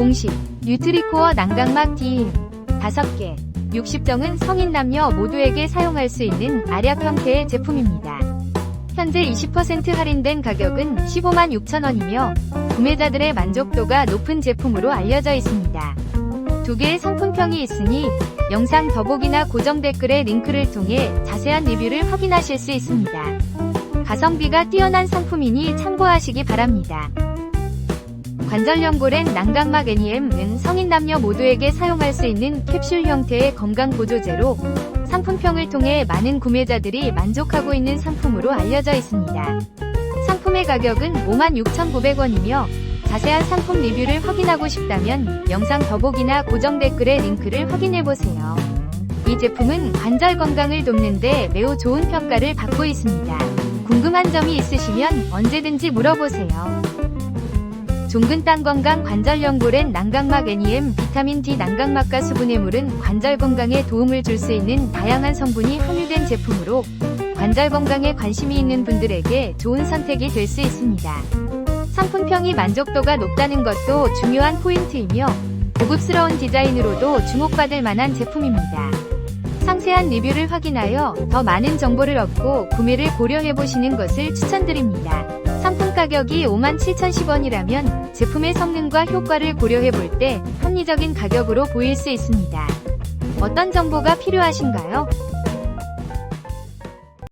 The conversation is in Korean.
공식 뉴트리코어 난각막 D힘 5개 60정은 성인 남녀 모두에게 사용할 수 있는 알약 형태의 제품입니다. 현재 20% 할인된 가격은 15만 6천원이며 구매자들의 만족도가 높은 제품으로 알려져 있습니다. 두 개의 상품평이 있으니 영상 더보기나 고정 댓글의 링크를 통해 자세한 리뷰를 확인하실 수 있습니다. 가성비가 뛰어난 상품이니 참고하시기 바랍니다. 관절연골엔 난각막 NEM은 성인 남녀 모두에게 사용할 수 있는 캡슐 형태의 건강 보조제로 상품평을 통해 많은 구매자들이 만족하고 있는 상품으로 알려져 있습니다. 상품의 가격은 56,900원이며 자세한 상품 리뷰를 확인하고 싶다면 영상 더보기나 고정 댓글의 링크를 확인해보세요. 이 제품은 관절 건강을 돕는데 매우 좋은 평가를 받고 있습니다. 궁금한 점이 있으시면 언제든지 물어보세요. 종근 땅 건강 관절 연골엔 난각막 NEM 비타민 D 난각막과 수분의 물은 관절 건강에 도움을 줄 수 있는 다양한 성분이 함유된 제품으로 관절 건강에 관심이 있는 분들에게 좋은 선택이 될 수 있습니다. 상품평이 만족도가 높다는 것도 중요한 포인트이며 고급스러운 디자인으로도 주목받을 만한 제품입니다. 상세한 리뷰를 확인하여 더 많은 정보를 얻고 구매를 고려해 보시는 것을 추천드립니다. 가격이 57,010원이라면 제품의 성능과 효과를 고려해 볼 때 합리적인 가격으로 보일 수 있습니다. 어떤 정보가 필요하신가요?